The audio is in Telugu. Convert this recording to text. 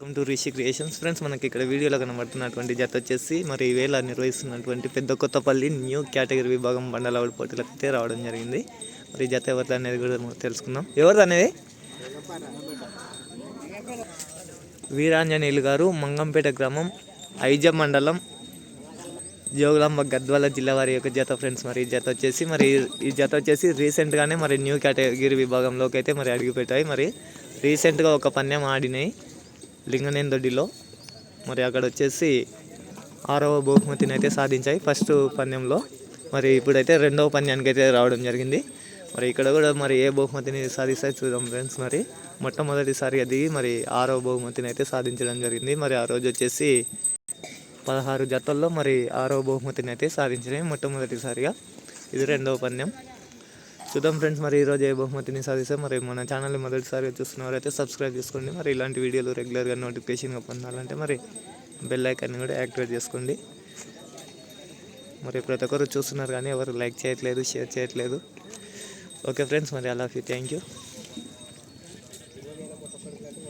Welcome to Rishi creations friends మనకి ఇక్కడ వీడియోలో కనబడుతున్నటువంటి జత వచ్చేసి మరి ఈవేళ నిర్వహిస్తున్నటువంటి పెద్ద కొత్తపల్లి న్యూ కేటగిరీ విభాగం బండలవాడి పోటీలకు అయితే రావడం జరిగింది. మరి జత ఎవరిది అనేది కూడా మనం తెలుసుకుందాం. ఎవరిది అనేది? వీరాంజనేయులు గారు మంగంపేట గ్రామం ఐజ మండలం జోగులాంబ గద్వాల జిల్లా వారి యొక్క జత ఫ్రెండ్స్ మరి ఈ జత వచ్చేసి మరి ఈ జత వచ్చేసి రీసెంట్గానే మరి న్యూ కేటగిరీ విభాగంలోకి అయితే మరి అడుగుపెట్టాయి. మరి రీసెంట్గా ఒక పన్నెం ఆడినాయి. లింగనేందొడ్డిలో మరి అక్కడ వచ్చేసి ఆరవ బహుమతిని అయితే సాధించాయి ఫస్ట్ పందెంలో మరి ఇప్పుడైతే రెండవ పంద్యానికి అయితే రావడం జరిగింది. మరి ఇక్కడ కూడా మరి ఏ బహుమతిని సాధిస్తాయి చూద్దాం ఫ్రెండ్స్ మరి. మొట్టమొదటిసారి అది మరి ఆరవ బహుమతిని అయితే సాధించడం జరిగింది. మరి ఆ రోజు వచ్చేసి పదహారు జతల్లో మరి ఆరవ బహుమతిని అయితే సాధించినాయి మొట్టమొదటిసారిగా. ఇది రెండవ పందెం చూద్దాం ఫ్రెండ్స్. మరి ఈరోజు ఏ బహుమతిని సాధిస్తే మరి మన ఛానల్ని మొదటిసారి చూస్తున్నవారైతే సబ్స్క్రైబ్ చేసుకోండి. మరి ఇలాంటి వీడియోలు రెగ్యులర్గా నోటిఫికేషన్గా పొందాలంటే మరి బెల్ ఐకాన్ని కూడా యాక్టివేట్ చేసుకోండి. మరి ప్రతి ఒక్కరు చూస్తున్నారు కానీ ఎవరు లైక్ చేయట్లేదు షేర్ చేయట్లేదు. ఓకే ఫ్రెండ్స్ మరి అలా థ్యాంక్ యూ